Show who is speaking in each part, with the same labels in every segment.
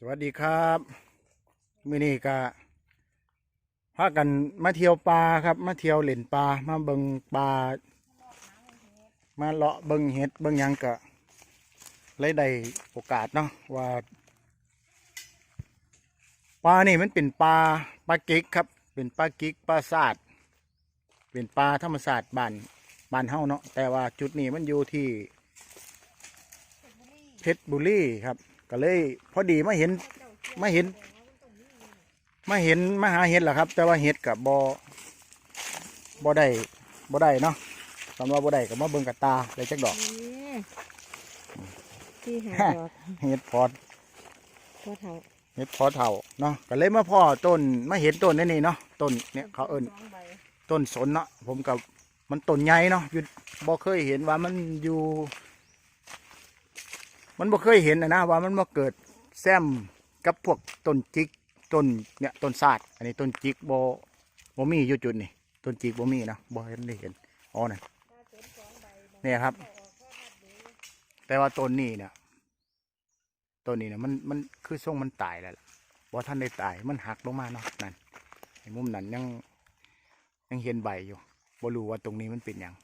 Speaker 1: สวัสดีครับมื้อนี้ก็พากันมาเที่ยวปลาครับ มาเที่ยวเล่นปลามาเบิงปลามาเลาะเบิงเห็ดเบิงยังก็เลยได้โอกาสเนาะว่าปลานี่มันเป็นปลาปลากิกครับ เป็นปลากิกปลาศาสาดเป็นปลาธรรมศาสตร์บ้านบ้านเฮาเนาะแต่ว่าจุดนี้มันอยู่ที่เพชรบุรีครับ ก็เลย พอดีมาเห็นมาเห็นมาเห็นมาหาเห็ดแหละครับ แต่ว่าเห็ดกับบอบอได้บอได้เนาะสำหรับบอได้กับมาเบิ่งกับตาเลยจักดอก
Speaker 2: นี่ที่หาดอก
Speaker 1: เห็ดพอด
Speaker 2: พ่อเฒ่า
Speaker 1: เห็ดพอเท่าเนาะก็เลยมาพ่อต้นมาเห็นต้นนี่นี่เนาะต้นเนี่ยเขาเอิ้นต้นสนเนาะผมกับมันต้นใหญ่เนาะอยู่บ่เคยเห็นว่ามันอยู่ มันบ่เคยเห็นนะนะว่ามันมาเกิดแซมกับพวกต้นจิกต้นเนี่ยต้นซาดอันนี้ต้นจิกโบ่บ่มีอยู่จุดนี่ต้นจิกโบมีนะโบ่เห็นได้เห็นอ๋อนั่นเนี่ยครับ แต่ว่าต้นนี้เนี่ยต้นนี้เนี่ยมันมันคือทรงมันตายแล้วล่ะบ่ท่านได้ตายมันหักลงมาเนาะนั่นไอ้มุมนั้นยังยังเห็นใบอยู่บ่รู้ว่าตรงนี้มันเป็นหยัง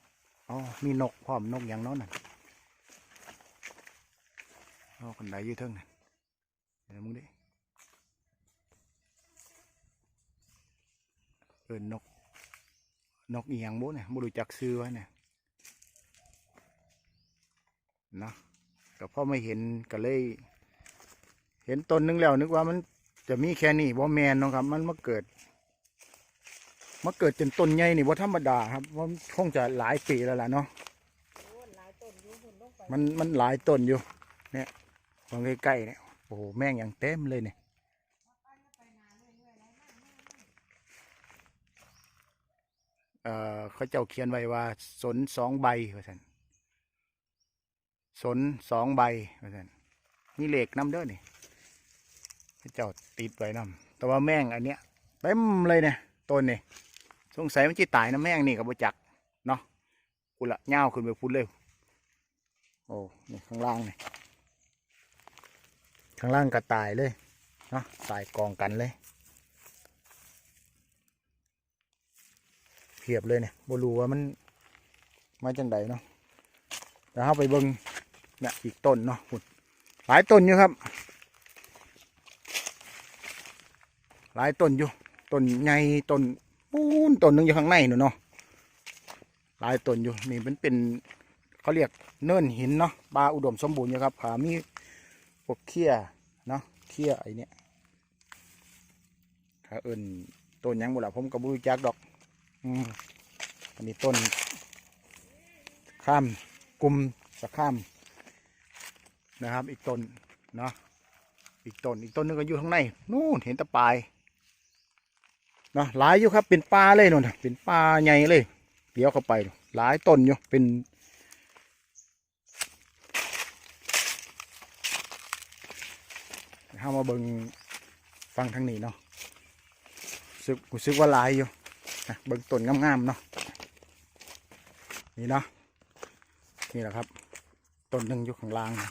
Speaker 1: อ๋อมีนกพร้อมนกหยังเนาะนั่น เอาคนใดยู่เทิงนั่นเดี๋ยวมึงดิเอินนก นกเอียงบุเนี่ยบุรู้จักซื้อไว้เนี่ยนาะก็พอไม่เห็นก็เลย เห็นต้นนึงแล้วนึกว่ามันจะมีแค่นี้บ่แมนเนาะครับ มันมาเกิดมาเกิดจนต้นใหญ่นี่บ่ธรรมดาครับว่าคงจะหลายปีแล้วล่ะเนาะมันมันหลายต้นอยู่ มองใกล้ๆเนี่ยโอ้โหแม่งอย่างเต็มเลยเนี่ยเอ่อเขาเจ้าเขียนไว้ว่า สนสองใบว่าสันสนสองใบว่าสันมีเหล็กน้ำเด้อนี่เขาเจ้าติดไว้น้ำแต่ว่าแม่งอันเนี้ยเต็มเลยเนี่ยต้นนี่สงสัยมันจะตายนะแม่งนี่กับบุจักเนาะกูละเง่าขึ้นไปพูดเร็วโอ้นี่ข้างล่างนี่ ข้างล่างก็ตายเลยเนาะตายกองกันเลยเพียบเลยเนี่ยบรูว่ามันมาจังใดเนาะเดี๋ยวเราไปเบิงเนี่ยอีกต้นเนาะพุ่นหลายต้นอยู่ครับ หลายต้นอยู่ต้นใหญ่ต้นปูนต้นหนึงอยู่ข้างในหนูเนาะหลายต้นอยู่นี่มันเป็นเขาเรียกเนินหินเนาะปลาอุดมสมบูรณ์อยู่ครับผามี พวกเขี้ยเนาะเขี้ยไอเนี้ยถ้าเอิญต้นยังบุละผมก็บรู้จักดอกอืมอันนี้ต้น ข้ามกลุ่มสะข้ามนะครับ อีกต้นเนาะอีกต้นอีกต้นหนึงก็อยู่ข้างในนู่นเห็นตะปายเนาะหลายอยู่ครับเป็นปลาเลยนู่นเป็นปลาใหญ่เลยเดี๋ยวเข้าไปหลายต้นอยู่เป็น เข้ามาเบิงฟังทางนี้เนาะรู้สึกรู้สึกว่าลายอยู่นะเบิงต้นงามๆเนาะนี่เนาะนี่แหละครับต้นหนึ่งอยู่ข้างล่างนะ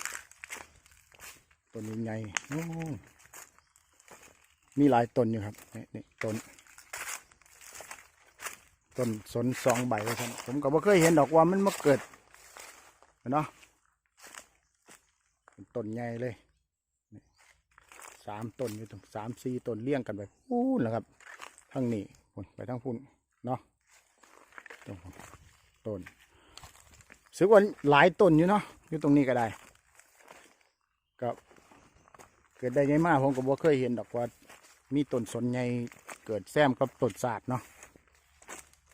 Speaker 1: ต้นใหญ่ๆมีหลายต้นอยู่ครับนี่นต้นต้นสนสองใบว่าซั่นผมก็บ่เคยเห็นดอกว่ามันมาเกิดเนาะเป็นต้นใหญ่เลย สามต้นอยู่ตรงสามสี่ต้นเลี้ยงกันไปพูนแล้วครับทั้งนี้พุ่นไปทั้งพุ่นเนาะตรงต้นสึกว่าหลายต้นอยู่เนาะอยู่ตรงนี้ก็ได้ก็เกิดได้ไงมากผมก็บ่เคยเห็นดอกว่ามีต้นสนใหญ่เกิดแซมกับต้นศาสตร์เนาะ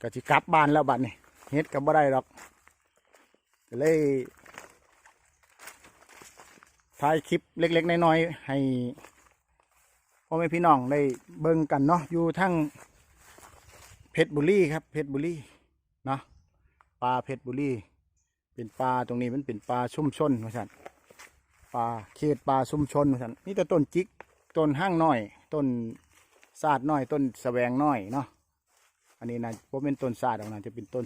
Speaker 1: ก็สิกลับบ้านแล้วบัดนี้เฮ็ดกับบ่ได้ดอกก็เลยถ่ายคลิปเล็ก ๆ น้อยๆให้ พ่อแม่พี่น้องได้เบิ่งกันเนาะอยู่ทั้งเพชรบุรีครับเพชรบุรีเนาะปลาเพชรบุรีเป็นปลาตรงนี้มันเป็นปลาชุ่มชนว่าสันปลาเขตปลาชุ่มชนว่าสันนี่แต่ต้นจิกต้นห้างน้อย ต้นศาสตร์น้อย ต้นแสวงน้อยเนาะอันนี้นะผมเป็นต้นศาสตร์ของนะจะเป็นต้น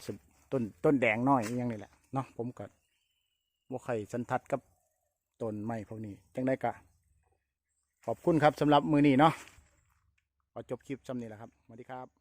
Speaker 1: ต้นต้นแดงน้อยอหยังนี่แหละเนาะผมก็บ่ใครสันทัดกับต้นไม้พวกนี้จังได้กะ ขอบคุณครับสำหรับมือนี้เนาะขอจบคลิปจำนี้แหละครับสวัสดีครับ